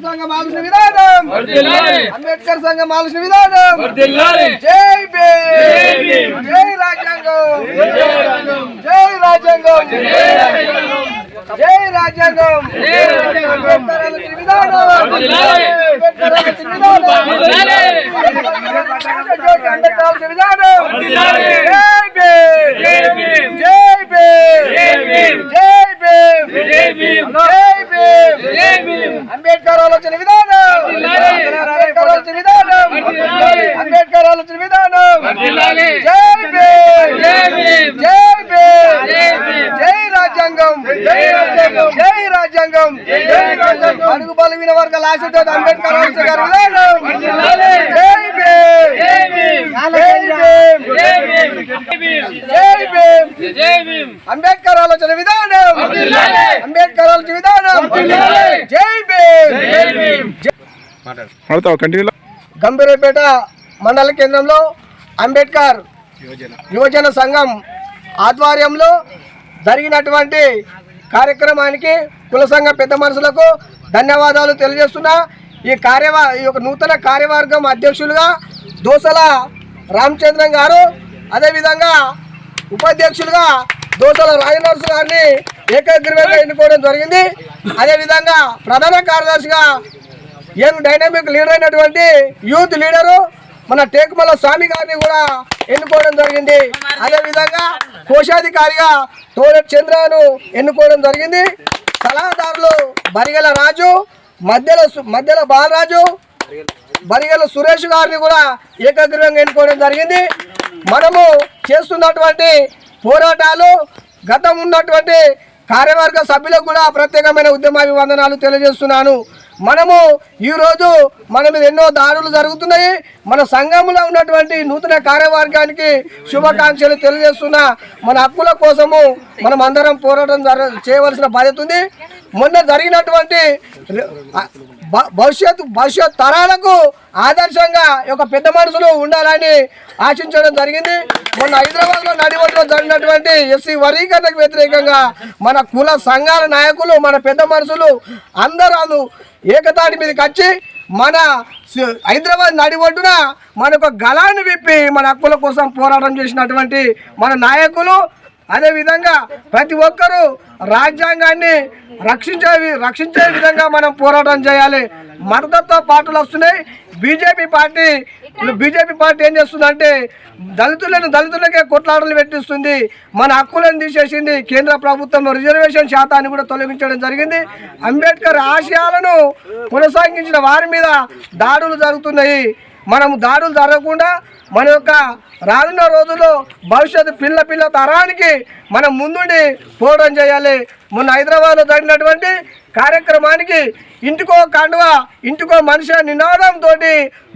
సంఘం ఆలోచన విధానం అంబేద్కర్ సంఘం ఆలోచన విధానం జై భీమ్. జై రాజ్యాంగం. జై రాజ్యాంగం. జై రాజ్యాంగం. అంబేద్కర్ అంబేద్కర్ అంబేద్కర్ విధానం జై భీమ్ జై భీమ్ జై భీమ్ జై భీమ్ అంబేద్కర్ ఆలోచన విధానం అంబేద్కర్ ఆలోచన విధానం అంబేద్కర్ ఆలోచన విధానం జై భీమ్ జై భీమ్ జై రాజ్యాంగం జై రాజ్యాంగం జై రాజ్యాంగం జై రాజ్యాంగం అడుగు బలహీన వర్గాల ఆశతో అంబేద్కర్ ఆలోచన గారి విధానం జై భీమ్ జై భీమ్ జై భీమ్ అంబేద్కర్ ఆలోచన విధానం అంబేద్కర్ ఆలోచన విధానం జై భీమ్ కంటిన్యూలో గంభీరపేట మండల కేంద్రంలో అంబేద్కర్ యువజన. సంఘం ఆధ్వర్యంలో జరిగినటువంటి కార్యక్రమానికి కుల సంఘ పెద్ద మనుషులకు ధన్యవాదాలు తెలియజేస్తున్నా. ఈ కార్యవా ఈ యొక్క నూతన కార్యవర్గం అధ్యక్షులుగా దోసల రామచంద్రన్ గారు అదేవిధంగా ఉపాధ్యక్షులుగా దోసల రాజనర్సు గారిని ఏకగ్రీవంగా ఎన్నుకోవడం జరిగింది. అదేవిధంగా ప్రధాన కార్యదర్శిగా యంగ్ డైనమిక్ లీడర్ అయినటువంటి యూత్ లీడరు మన టేకుమల స్వామి గారిని కూడా ఎన్నుకోవడం జరిగింది. అదేవిధంగా కోశాధికారిగా తోడెట్ చంద్రను ఎన్నుకోవడం జరిగింది. సలహాదారులు బరిగల రాజు మధ్యలో మధ్యలో బాలరాజు బరిగల సురేష్ గారిని కూడా ఏకగ్రీవంగా ఎన్నుకోవడం జరిగింది. మనము చేస్తున్నటువంటి పోరాటాలు గతం ఉన్నటువంటి కార్యవర్గ సభ్యులకు కూడా ప్రత్యేకమైన ఉద్యమాభివందనాలు తెలియజేస్తున్నాను. మనము ఈరోజు మన మీద ఎన్నో దాడులు జరుగుతున్నాయి. మన సంఘంలో ఉన్నటువంటి నూతన కార్యవర్గానికి శుభాకాంక్షలు తెలియజేస్తున్న మన హక్కుల కోసము మనం అందరం పోరాటం జర చేయవలసిన బాధ్యత ఉంది. మొన్న జరిగినటువంటి భవిష్యత్తు భవిష్యత్ తరాలకు ఆదర్శంగా ఒక పెద్ద మనుషులు ఉండాలని ఆశించడం జరిగింది. మొన్న హైదరాబాద్లో నడివట్లో జరిగినటువంటి ఎస్సీ వర్గీకరణకు వ్యతిరేకంగా మన కుల సంఘాల నాయకులు మన పెద్ద మనుషులు అందరూ ఏకతాటి మీదకి వచ్చి మన హైదరాబాద్ నడివొడ్డున మన యొక్క గలాన్ని విప్పి మన హక్కుల కోసం పోరాటం చేసినటువంటి మన నాయకులు అదేవిధంగా ప్రతి ఒక్కరూ రాజ్యాంగాన్ని రక్షించే రక్షించే విధంగా మనం పోరాటం చేయాలి. మద్దతు పార్టీలు వస్తున్నాయి. బీజేపీ పార్టీ బీజేపీ పార్టీ ఏం చేస్తుందంటే దళితులను దళితులకే కొట్లాటలు పెట్టిస్తుంది. మన హక్కులను తీసేసింది కేంద్ర ప్రభుత్వం రిజర్వేషన్ శాతాన్ని కూడా తొలగించడం జరిగింది. అంబేద్కర్ ఆశయాలను కొనసాగించిన వారి మీద దాడులు జరుగుతున్నాయి. మనం దాడులు జరగకుండా మన యొక్క రానున్న రోజుల్లో భవిష్యత్తు పిల్ల పిల్ల తరానికి మనం ముందుండి పోవడం చేయాలి. మొన్న హైదరాబాద్లో జరిగినటువంటి కార్యక్రమానికి ఇంటికో కండువ ఇంటికో మనిషి నినాదంతో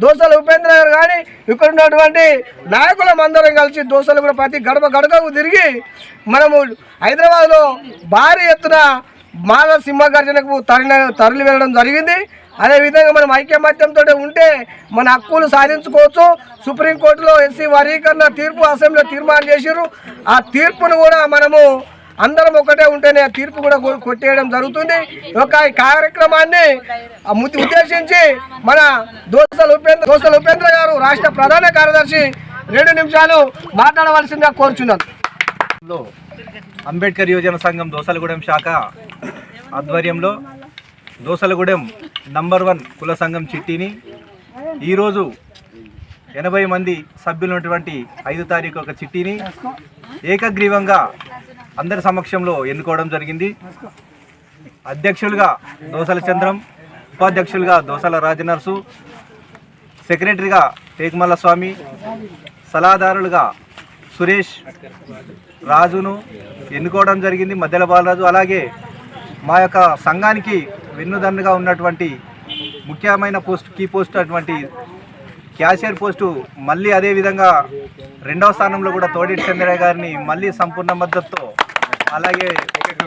దోసల ఉపేంద్ర గారు కానీ ఇక్కడ ఉన్నటువంటి నాయకులం అందరం కలిసి దోసలు కూడా ప్రతి గడప గడపకు తిరిగి మనము హైదరాబాద్లో భారీ ఎత్తున మాల సింహగర్జనకు తరలి తరలి వెళ్ళడం జరిగింది. అదేవిధంగా మనం ఐక్యమత్యంతో ఉంటే మన హక్కులు సాధించుకోవచ్చు. సుప్రీంకోర్టులో ఎస్సీ వర్గీకరణ తీర్పు అసెంబ్లీలో తీర్మానం చేసిర్రు. ఆ తీర్పును కూడా మనము అందరం ఒకటే ఉంటేనే ఆ తీర్పు కూడా కొ- కొట్టేయడం జరుగుతుంది. ఒక యొక్క ఈ కార్యక్రమాన్ని ఆ ఉద్దేశించి మన దోసల ఉపేంద్ర దోసల ఉపేంద్ర గారు రాష్ట్ర ప్రధాన కార్యదర్శి రెండు నిమిషాలు మాట్లాడవలసిందిగా కోరుచున్నాను. అంబేద్కర్ యువజన సంఘం దోసలగూడెం శాఖ ఆధ్వర్యంలో దోసలగూడెం నంబర్ వన్ కుల సంఘం చిట్టిని. ఈరోజు ఎనభై మంది సభ్యులున్నటువంటి ఐదు తారీఖు ఒక చిట్టిని ఏకగ్రీవంగా అందరి సమక్షంలో ఎన్నుకోవడం జరిగింది. అధ్యక్షులుగా దోసల చంద్రం ఉపాధ్యక్షులుగా దోసల రాజనర్సు సెక్రటరీగా టేకుమల్ల స్వామి సలహాదారులుగా సురేష్ రాజును ఎన్నుకోవడం జరిగింది మధ్యల బాలరాజు. అలాగే మా యొక్క సంఘానికి వెన్నుదన్నుగా ఉన్నటువంటి ముఖ్యమైన పోస్ట్ కీ పోస్ట్ అటువంటి క్యాషియర్ పోస్టు మళ్ళీ అదే విధంగా రెండవ స్థానంలో కూడా తోడేటి చంద్రయ్య గారిని మళ్ళీ సంపూర్ణ మద్దతుతో అలాగే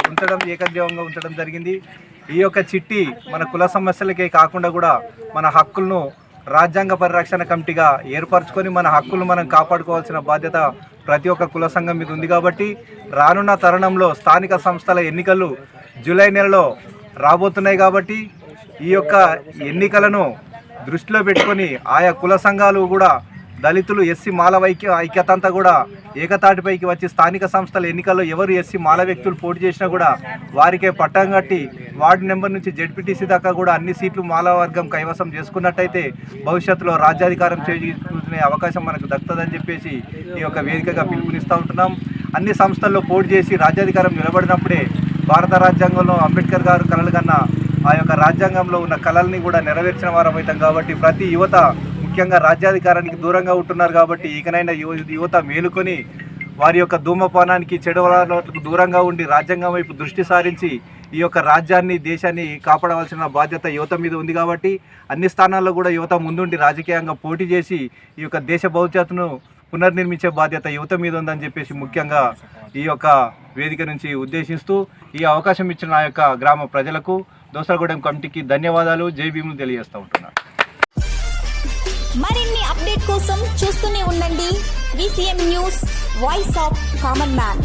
ఉంచడం ఏకగ్రీవంగా ఉంచడం జరిగింది. ఈ యొక్క చిట్టి మన కుల సమస్యలకే కాకుండా కూడా మన హక్కులను రాజ్యాంగ పరిరక్షణ కమిటీగా ఏర్పరచుకొని మన హక్కులు మనం కాపాడుకోవాల్సిన బాధ్యత ప్రతి ఒక్క కుల సంఘం మీద ఉంది కాబట్టి రానున్న తరుణంలో స్థానిక సంస్థల ఎన్నికలు జూలై నెలలో రాబోతున్నాయి కాబట్టి ఈ యొక్క ఎన్నికలను దృష్టిలో పెట్టుకొని ఆయా కుల సంఘాలు కూడా దళితులు ఎస్సీ మాల వైక్య ఐక్యత అంతా కూడా ఏకతాటిపైకి వచ్చి స్థానిక సంస్థల ఎన్నికల్లో ఎవరు ఎస్సీ మాల వ్యక్తులు పోటీ చేసినా కూడా వారికే పట్టం కట్టి వార్డు నెంబర్ నుంచి జెడ్పీటీసీ దాకా కూడా అన్ని సీట్లు మాల వర్గం కైవసం చేసుకున్నట్టయితే భవిష్యత్తులో రాజ్యాధికారం చేసుకునే అవకాశం మనకు దక్కుతుందని చెప్పేసి ఈ యొక్క వేదికగా పిలుపునిస్తూ ఉంటున్నాం. అన్ని సంస్థల్లో పోటీ చేసి రాజ్యాధికారం నిలబడినప్పుడే భారత రాజ్యాంగంలో అంబేద్కర్ గారు కలలు కన్నా ఆ యొక్క రాజ్యాంగంలో ఉన్న కళల్ని కూడా నెరవేర్చిన వారం అవుతాం కాబట్టి ప్రతి యువత ముఖ్యంగా రాజ్యాధికారానికి దూరంగా ఉంటున్నారు కాబట్టి ఇకనైనా యువ యువత మేలుకొని వారి యొక్క ధూమపానానికి చెడు అలవాట్లకు దూరంగా ఉండి రాజ్యాంగం వైపు దృష్టి సారించి ఈ యొక్క రాజ్యాన్ని దేశాన్ని కాపాడవలసిన బాధ్యత యువత మీద ఉంది కాబట్టి అన్ని స్థానాల్లో కూడా యువత ముందుండి రాజకీయంగా పోటీ చేసి ఈ యొక్క దేశ భవిష్యత్తును పునర్నిర్మించే బాధ్యత యువత మీద ఉందని చెప్పేసి ముఖ్యంగా ఈ యొక్క వేదిక నుంచి ఉద్దేశిస్తూ ఈ అవకాశం ఇచ్చిన నా యొక్క గ్రామ ప్రజలకు దోసరగూడెం కమిటీకి ధన్యవాదాలు. జై భీములు తెలియజేస్తూ ఉంటున్నాను మరిన్ని అప్డేట్ కోసం చూస్తూనే ఉండండి. VCM news voice of common man